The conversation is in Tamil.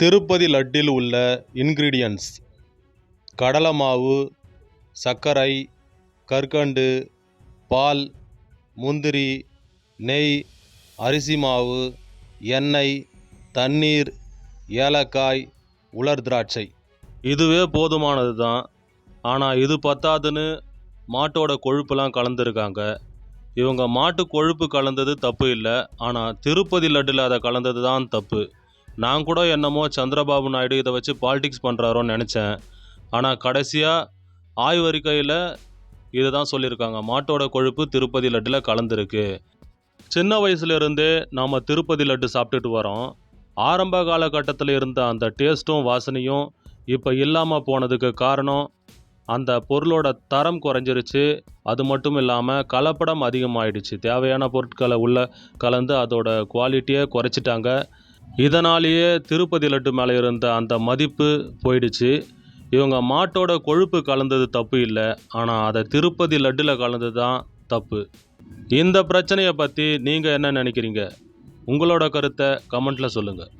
திருப்பதி லட்டில் உள்ள இன்க்ரீடியன்ஸ் கடலை மாவு சர்க்கரை கற்கண்டு பால் முந்திரி நெய் அரிசி மாவு எண்ணெய் தண்ணீர் ஏலக்காய் உலர் திராட்சை. இதுவே போதுமானது தான் ஆனால் இது பத்தாதுன்னு மாட்டோட கொழுப்புலாம் கலந்துருக்காங்க. இவங்க மாட்டு கொழுப்பு கலந்தது தப்பு இல்லை. ஆனால் திருப்பதி லட்டில் அதை கலந்தது தான் தப்பு. நான் கூட என்னமோ சந்திரபாபு நாயுடு இதை வச்சு பாலிடிக்ஸ் பண்ணுறாரோன்னு நினச்சேன். ஆனால் கடைசியாக ஆய்வறிக்கையில் இதை தான் சொல்லியிருக்காங்க. மாட்டோட கொழுப்பு திருப்பதி லட்டில் கலந்துருக்கு. சின்ன வயசுலேருந்தே நாம் திருப்பதி லட்டு சாப்பிட்டுட்டு வரோம். ஆரம்ப காலகட்டத்தில் இருந்த அந்த டேஸ்ட்டும் வாசனையும் இப்போ இல்லாமல் போனதுக்கு காரணம் அந்த பொருளோட தரம் குறைஞ்சிருச்சு. அது மட்டும் இல்லாமல் கலப்படம் அதிகமாகிடுச்சு தேவையான பொருட்களை உள்ள கலந்து அதோட குவாலிட்டியை குறைச்சிட்டாங்க. இதனாலேயே திருப்பதி லட்டு மேலே இருந்த அந்த மதிப்பு போயிடுச்சு. இவங்க மாட்டோட கொழுப்பு கலந்தது தப்பு இல்லை ஆனால் அதை திருப்பதி லட்டில் கலந்தது தான் தப்பு. இந்த பிரச்சனையை பற்றி நீங்கள் என்ன நினைக்கிறீங்க? உங்களோட கருத்தை கமெண்ட்டில் சொல்லுங்கள்